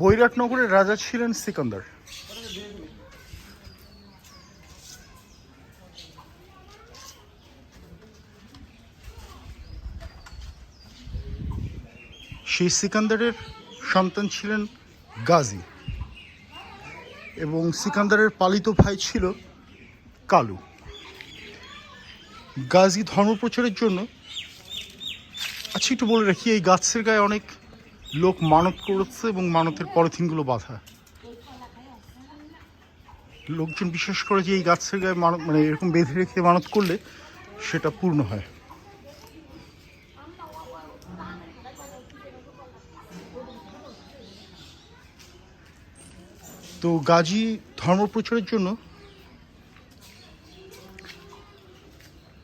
বৈরাটনগরের রাজা ছিলেন সিকান্দার। সেই সিকান্দারের সন্তান ছিলেন গাজী এবং সিকান্দারের পালিত ভাই ছিল কালু। গাজী ধর্মপ্রচারের জন্য আচ্ছা একটু বলে রাখি, এই গাছের গায়ে অনেক লোক মানত করেছে এবং মানতের পলিথিনগুলো বাঁধা। লোকজন বিশ্বাস করে যে এই গাছের গায়ে মানত মানে এরকম বেঁধে রেখে মানত করলে সেটা পূর্ণ হয়। তো গাজী ধর্মপ্রচারের জন্য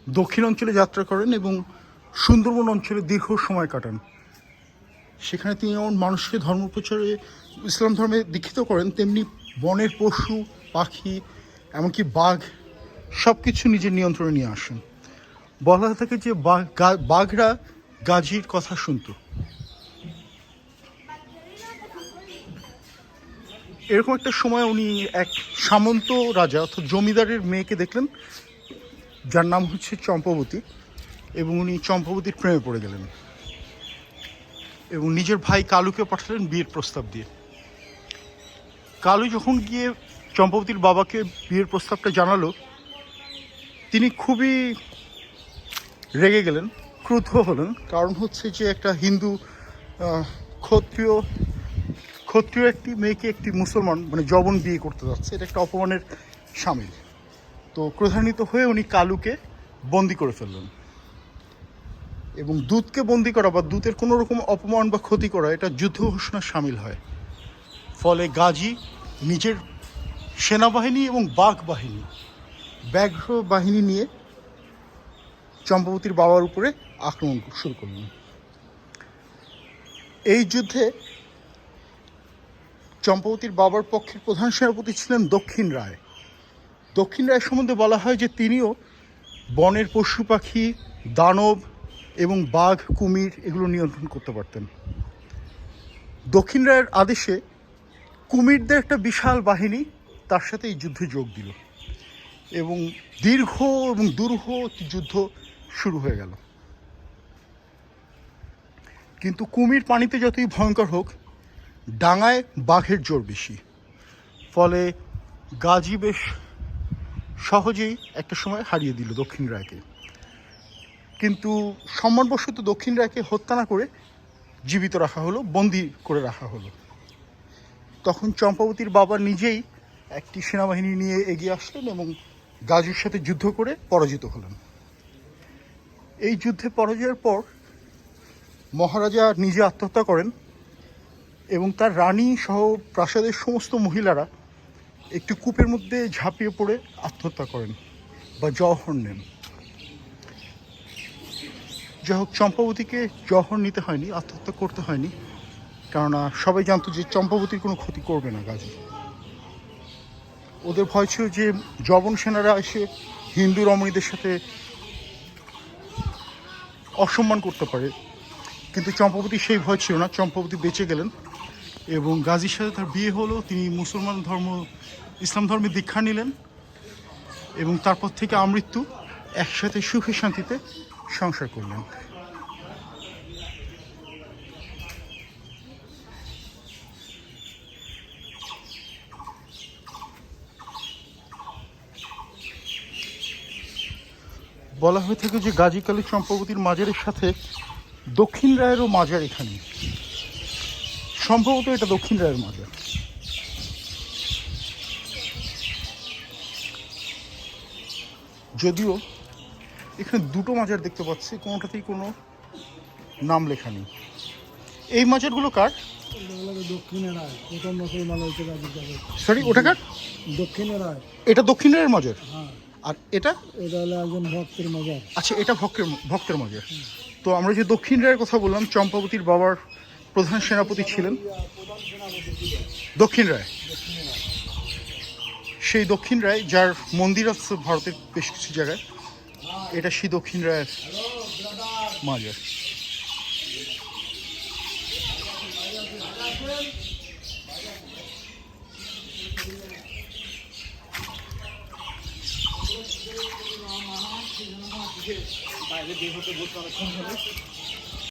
দক্ষিণ অঞ্চলে যাত্রা করেন এবং সুন্দরবন অঞ্চলে দীর্ঘ সময় কাটান। সেখানে তিনি যেমন মানুষকে ধর্মপ্রচারে ইসলাম ধর্মে দীক্ষিত করেন, তেমনি বনের পশু, পাখি, এমনকি বাঘ সব কিছু নিজের নিয়ন্ত্রণে নিয়ে আসেন। বলা থাকে যে বাঘ বাঘরা গাজীর কথা শুনত। এরকম একটা সময় উনি এক সামন্ত রাজা, অর্থাৎ জমিদারের মেয়েকে দেখলেন, যার নাম হচ্ছে চম্পাবতী, এবং উনি চম্পাবতীর প্রেমে পড়ে গেলেন। এবং নিজের ভাই কালুকে পাঠালেন বিয়ের প্রস্তাব দিয়ে। কালু যখন গিয়ে চম্পাবতীর বাবাকে বিয়ের প্রস্তাবটা জানালো, তিনি খুবই রেগে গেলেন, ক্রুদ্ধ হলেন। কারণ হচ্ছে যে একটা হিন্দু ক্ষত্রিয় ক্ষত্রিয় একটি মেয়েকে একটি মুসলমান মানে জবন বিয়ে করতে যাচ্ছে, এটা একটা অপমানের সামিল। তো ক্রোধান্বিত হয়ে উনি কালুকে বন্দি করে ফেললেন। এবং দূতকে বন্দি করা বা দূতের কোনো রকম অপমান বা ক্ষতি করা, এটা যুদ্ধ ঘোষণার সামিল হয়। ফলে গাজী নিজের সেনাবাহিনী এবং বাঘ বাহিনী, ব্যাঘ্র বাহিনী নিয়ে চম্পাবতীর বাবার উপরে আক্রমণ শুরু করলেন। এই যুদ্ধে চম্পাবতীর বাবার পক্ষের প্রধান সেনাপতি ছিলেন দক্ষিণ রায়। দক্ষিণ রায় সম্বন্ধে বলা হয় যে তিনিও বনের পশু পাখি, দানব এবং বাঘ, কুমির এগুলো নিয়ন্ত্রণ করতে পারতেন। দক্ষিণ রায়ের আদেশে কুমিরদের একটা বিশাল বাহিনী তার সাথে এই যুদ্ধে যোগ দিল এবং দীর্ঘ এবং দুরূহ যুদ্ধ শুরু হয়ে গেল। কিন্তু কুমির পানিতে যতই ভয়ঙ্কর হোক, ডাঙায় বাঘের জোর বেশি। ফলে গাজী বেশ সহজেই একটা সময় হারিয়ে দিল দক্ষিণ রায়কে। কিন্তু সম্মানবশত দক্ষিণ রায়কে হত্যা না করে জীবিত রাখা হলো, বন্দি করে রাখা হলো। তখন চম্পাবতীর বাবা নিজেই একটি সেনাবাহিনী নিয়ে এগিয়ে আসলেন এবং গাজীর সাথে যুদ্ধ করে পরাজিত হলেন। এই যুদ্ধে পরাজয়ের পর মহারাজা নিজে আত্মহত্যা করেন এবং তার রানী সহ প্রাসাদের সমস্ত মহিলারা একটি কূপের মধ্যে ঝাঁপিয়ে পড়ে আত্মহত্যা করেন বা জহর নেন। যাই হোক, চম্পাবতীকে জহর নিতে হয়নি, আত্মহত্যা করতে হয়নি। কেননা সবাই জানতো যে চম্পাবতীর কোনো ক্ষতি করবে না গাজী। ওদের ভয় ছিল যে জবন সেনারা এসে হিন্দু রমণীদের সাথে অসম্মান করতে পারে। কিন্তু চম্পাবতী সেই ভয় ছিল না, চম্পাবতী বেঁচে গেলেন এবং গাজীর সাথে তার বিয়ে হলো। তিনি মুসলমান ধর্ম, ইসলাম ধর্মে দীক্ষা নিলেন এবং তারপর থেকে আমৃত্যু একসাথে সুখে শান্তিতে সংসার করলেন। বলা হয়ে থাকে যে গাজী কালী চম্পাবতীর মাজারের সাথে দক্ষিণ রায়েরও মাজার এখানে। সম্ভবত এটা দক্ষিণ রায়ের মাজার। যদিও এখানে দুটো মাজার দেখতে পাচ্ছি কোনোটাতেই কোনো নাম লেখা নেই। এই মাজারগুলো কার? সরি ওটা কার? এটা মাজার? হ্যাঁ। আর এটা? এটা হলো একজন ভক্তের মজার। আচ্ছা এটা ভক্তের ভক্তের মাজার। তো আমরা যে দক্ষিণ রায়ের কথা বললাম চম্পাবতীর বাবার প্রধান সেনাপতি ছিলেন। দক্ষিণ রায়। সেই দক্ষিণ রায় যার মন্দির আছে ভারতের বেশ কিছু জায়গায়। এটা শ্রী দক্ষিণ রায়ের মাজার। বাইরে বের হতে বলতে অনেকক্ষণ হলো